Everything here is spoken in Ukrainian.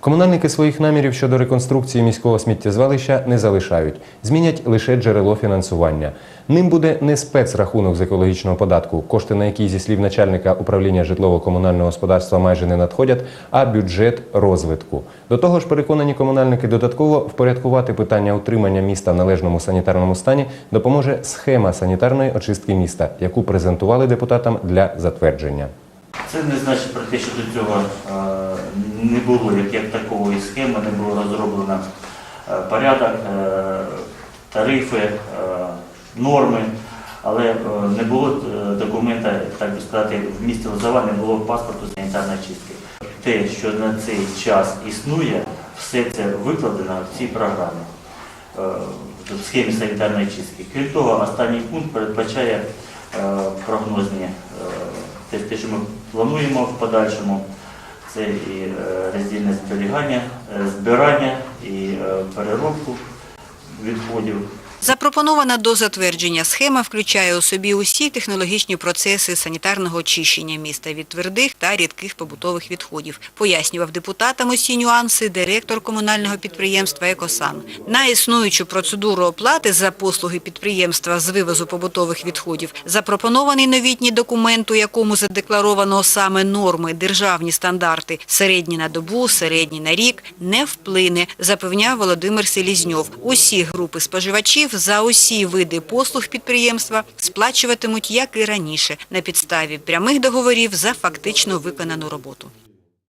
Комунальники своїх намірів щодо реконструкції міського сміттєзвалища не залишають, змінять лише джерело фінансування. Ним буде не спецрахунок з екологічного податку, кошти на який, зі слів начальника управління житлово-комунального господарства майже не надходять, а бюджет розвитку. До того ж, переконані комунальники додатково впорядкувати питання утримання міста в належному санітарному стані допоможе схема санітарної очистки міста, яку презентували депутатам для затвердження. Це не значить про те, що до цього е, не було як, як такової схеми, не було розроблено е, порядок, е, тарифи, е, норми, але не було документа, так би сказати, в місті Лозова не було паспорту санітарної чистки. Те, що на цей час існує, все це викладено в цій програмі в схемі санітарної чистки. Крім того, останній пункт передбачає прогнозні те, що ми плануємо в подальшому. Це і е, роздільне зберігання, е, збирання і е, переробку відходів. Запропонована до затвердження схема включає у собі усі технологічні процеси санітарного очищення міста від твердих та рідких побутових відходів, пояснював депутатам усі нюанси директор комунального підприємства «Екосан». На існуючу процедуру оплати за послуги підприємства з вивозу побутових відходів запропонований новітній документ, у якому задекларовано саме норми, державні стандарти середні на добу, середні на рік, не вплине, запевняв Володимир Селізньов. Усі групи споживачів за усі види послуг підприємства сплачуватимуть, як і раніше, на підставі прямих договорів за фактично виконану роботу.